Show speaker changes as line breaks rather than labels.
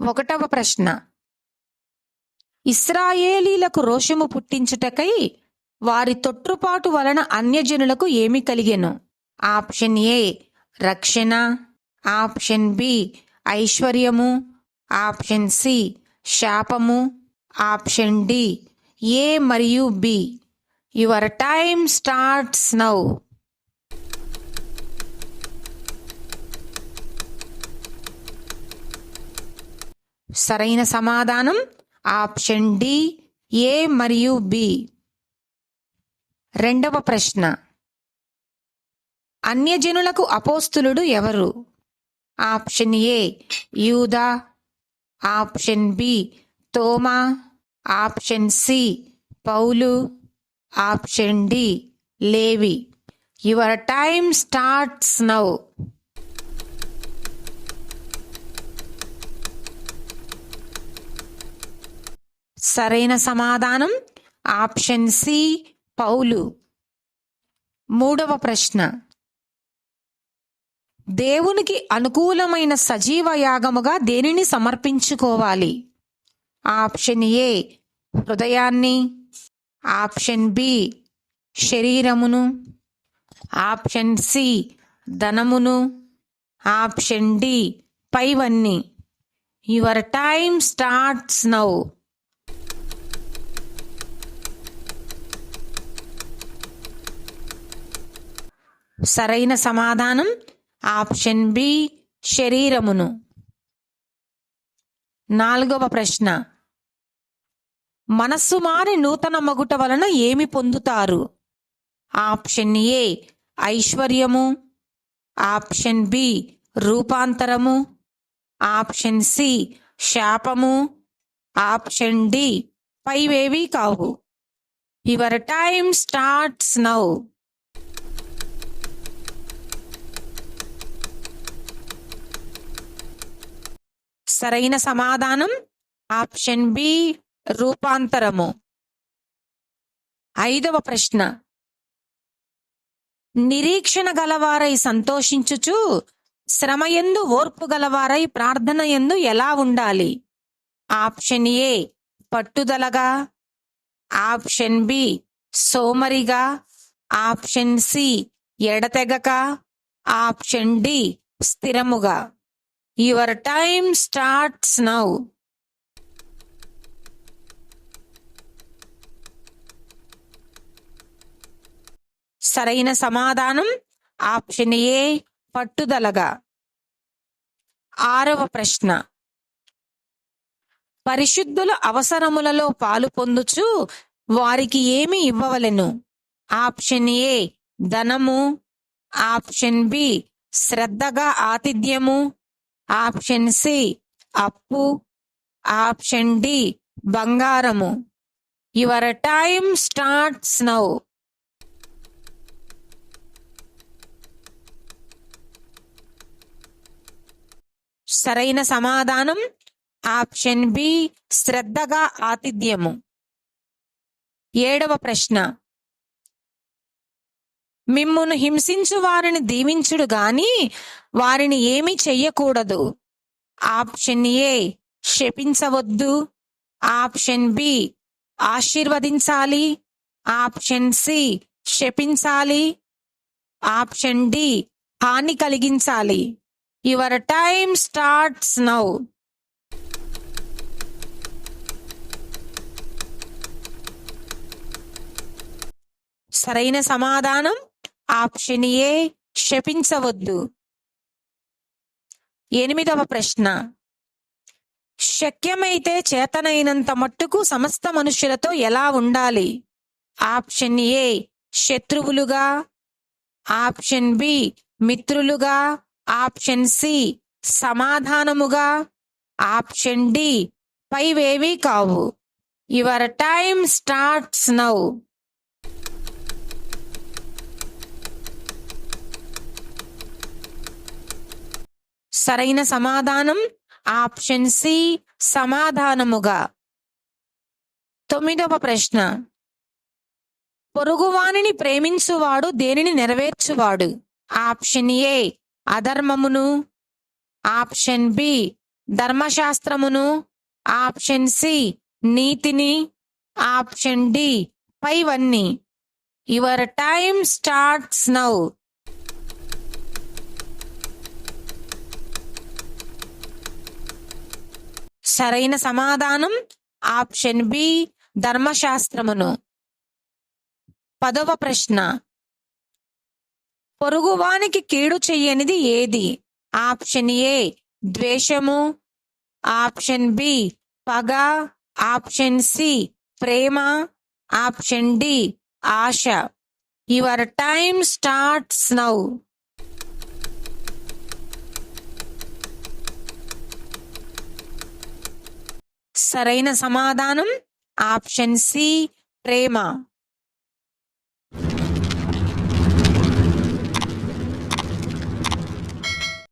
ఒకటవ ప్రశ్న. ఇస్రాయేలీలకు రోషము పుట్టించుటకై వారి తొట్టుపాటు వలన అన్యజనులకు ఏమి కలిగెను? ఆప్షన్ ఏ రక్షణ. ఆప్షన్ బి ఐశ్వర్యము. ఆప్షన్ సి శాపము. ఆప్షన్ డి ఏ మరియు B. Your time starts now. సరైన సమాధానం ఆప్షన్ డి ఏ మరియు బి. రెండవ ప్రశ్న. అన్యజనులకు అపోస్తులుడు ఎవరు? ఆప్షన్ ఏ యూదా. ఆప్షన్ బి తోమా. ఆప్షన్ సి పౌలు. Option D Levi. Your time starts now. సరైన సమాధానం? ఆప్షన్ సి పౌలు. మూడవ ప్రశ్న. దేవునికి అనుకూలమైన సజీవ యాగముగా దేనిని సమర్పించుకోవాలి? ఆప్షన్ ఏ హృదయాన్ని. ఆప్షన్ బి శరీరమును. ఆప్షన్ సి ధనమును. ఆప్షన్ డి పైవన్నీ. Your time starts now. సరైన సమాధానం? ఆప్షన్ బి శరీరమును. నాలుగవ ప్రశ్న. మనస్సు మారి నూతన మగుట వలన ఏమి పొందుతారు? ఆప్షన్ ఏ ఐశ్వర్యము. ఆప్షన్ బి రూపాంతరము. ఆప్షన్ సి శాపము. ఆప్షన్ డి పైవేవి కావు. Your time starts now. సరైన సమాధానం? ఆప్షన్ బి రూపాంతరము. ఐదవ ప్రశ్న. నిరీక్షణ గలవారై సంతోషించుచు శ్రమయందు ఓర్పు గలవారై ప్రార్థన ఎందు ఎలా ఉండాలి? ఆప్షన్ ఏ పట్టుదలగా. ఆప్షన్ బి సోమరిగా. ఆప్షన్ సి ఎడతెగక. ఆప్షన్ డి స్థిరముగా. యువర్ టైమ్ స్టార్ట్స్ నౌ సరైన సమాధానం ఆప్షన్ ఏ పట్టుదలగా. ఆరవ ప్రశ్న. పరిశుద్ధుల అవసరములలో పాలు పొందుచు వారికి ఏమి ఇవ్వవలెను. ఆప్షన్ ఏ ధనము. ఆప్షన్ బి శ్రద్ధగా ఆతిథ్యము. ఆప్షన్ సి అప్పు. ఆప్షన్ డి బంగారము. యువర్ టైమ్ స్టార్ట్స్ నౌ సరైన సమాధానం ఆప్షన్ బి శ్రద్ధగా ఆతిథ్యము. ఏడవ ప్రశ్న. మిమ్మును హింసించు వారిని దీవించుడు గాని వారిని ఏమీ చెయ్యకూడదు. ఆప్షన్ ఏ శపించవద్దు ఆప్షన్ బి ఆశీర్వదించాలి. ఆప్షన్ సి శపించాలి ఆప్షన్ డి హాని కలిగించాలి. Your time starts now. సరైన సమాధానం? ఆప్షన్ ఏ శపించవద్దు ఎనిమిదవ ప్రశ్న. శక్యమైతే చేతనైనంత మట్టుకు సమస్త మనుష్యులతో ఎలా ఉండాలి? ఆప్షన్ ఏ శత్రువులుగా ఆప్షన్ బి మిత్రులుగా ఆప్షన్ సి సమాధానముగా ఆప్షన్ డి పైవేవి కావు. Your time starts now. సరైన సమాధానం? ఆప్షన్ సి సమాధానముగా. తొమ్మిదవ ప్రశ్న. పొరుగువానిని ప్రేమించువాడు దేనిని నెరవేర్చువాడు? ఆప్షన్ ఏ అధర్మమును. ఆప్షన్ బి ధర్మశాస్త్రమును. ఆప్షన్ సి నీతిని. ఆప్షన్ డి పైవన్నీ. Your time starts now. సరైన సమాధానం ఆప్షన్ బి ధర్మశాస్త్రమును. పదవ ప్రశ్న. పొరుగువానికి కీడు చెయ్యనిది ఏది? ఆప్షన్ ఏ ద్వేషము. ఆప్షన్ బి పగ. ఆప్షన్ సి ప్రేమ. Option D Asha. Your time starts now. సరైన సమాధానం ఆప్షన్ సి ప్రేమ.